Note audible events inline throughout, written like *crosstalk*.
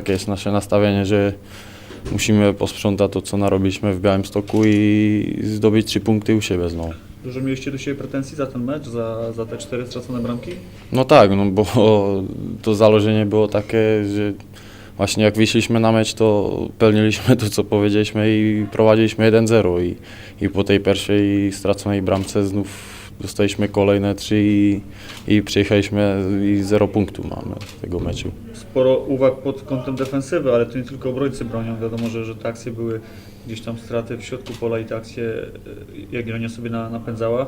takie jest nasze nastawienie, że musimy posprzątać to, co narobiliśmy w Białymstoku i zdobyć trzy punkty u siebie znowu. Dużo mieliście do siebie pretensji za ten mecz, za, za te cztery stracone bramki? No tak, no bo *laughs* to założenie było takie, że właśnie jak wyszliśmy na mecz, to pełniliśmy to, co powiedzieliśmy i prowadziliśmy 1-0 i, i po tej pierwszej straconej bramce znów dostaliśmy kolejne trzy i, i przyjechaliśmy i zero punktów mamy z tego meczu. Sporo uwag pod kątem defensywy, ale to nie tylko obrońcy bronią. Wiadomo, że, że te akcje były gdzieś tam straty w środku pola i te akcje y, Jagiellonia sobie na, napędzała.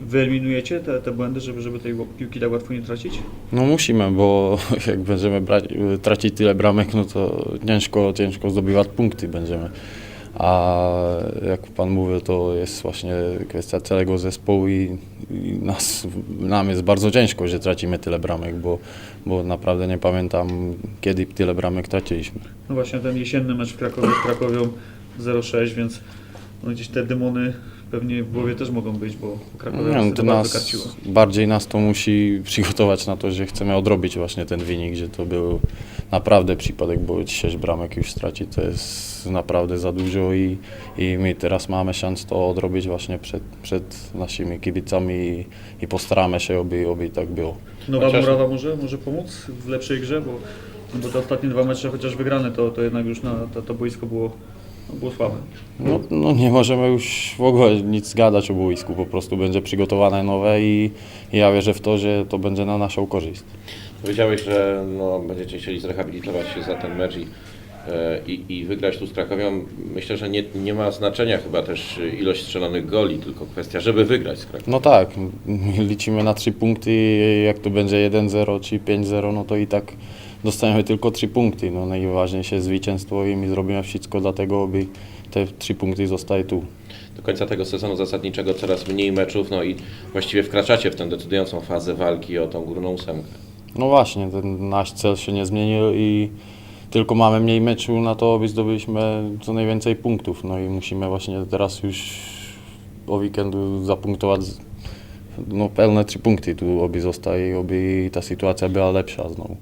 Wyeliminujecie te, te błędy, żeby, żeby tej piłki tak łatwo nie tracić? No musimy, bo *laughs* jak będziemy brać, tracić tyle bramek, no to ciężko, ciężko zdobywać punkty będziemy. A jak Pan mówi, to jest właśnie kwestia całego zespołu i, i nas, nam jest bardzo ciężko, że tracimy tyle bramek, bo, bo naprawdę nie pamiętam, kiedy tyle bramek traciliśmy. No właśnie ten jesienny mecz w Krakowie z Krakowią 0-6, więc no gdzieś te demony pewnie w głowie też mogą być, bo Krakowie Nie, no, to bardzo nas, karciło. bardziej nas to musi przygotować na to, że chcemy odrobić właśnie ten wynik, że to był naprawdę przypadek, bo 6 bramek już stracić to jest naprawdę za dużo i, i my teraz mamy szansę to odrobić właśnie przed, przed naszymi kibicami i, i postaramy się, aby, aby tak było. Nowa Chociaż- Murawa może, może pomóc w lepszej grze, bo, no bo te ostatnie dwa mecze chociaż wygrane, to, to jednak już na, to, to boisko było, było słabe. No, no nie możemy już w ogóle nic gadać o boisku, po prostu będzie przygotowane nowe i, i ja wierzę w to, że to będzie na naszą korzyść. Powiedziałeś, że no, będziecie chcieli zrehabilitować się za ten mecz i, i, i wygrać tu z Krakowią. Myślę, że nie, nie ma znaczenia chyba też ilość strzelonych goli, tylko kwestia, żeby wygrać z Krakowią. No tak, *laughs* liczymy na trzy punkty, jak to będzie 1-0 czy 5-0, no to i tak dostaniemy tylko trzy punkty. No najważniejsze zwycięstwo i my zrobimy wszystko dla tego, aby te trzy punkty zostały tu. Do końca tego sezonu zasadniczego coraz mniej meczów, no i właściwie wkraczacie w tę decydującą fazę walki o tą górną ósemkę. No właśnie, ten nasz cel się nie zmienił i tylko mamy mniej meczu na to, aby zdobyliśmy co najwięcej punktów. No i musimy właśnie teraz już o weekendu zapunktować no, pełne trzy punkty tu, aby zostały, aby ta sytuacja była lepsza znowu.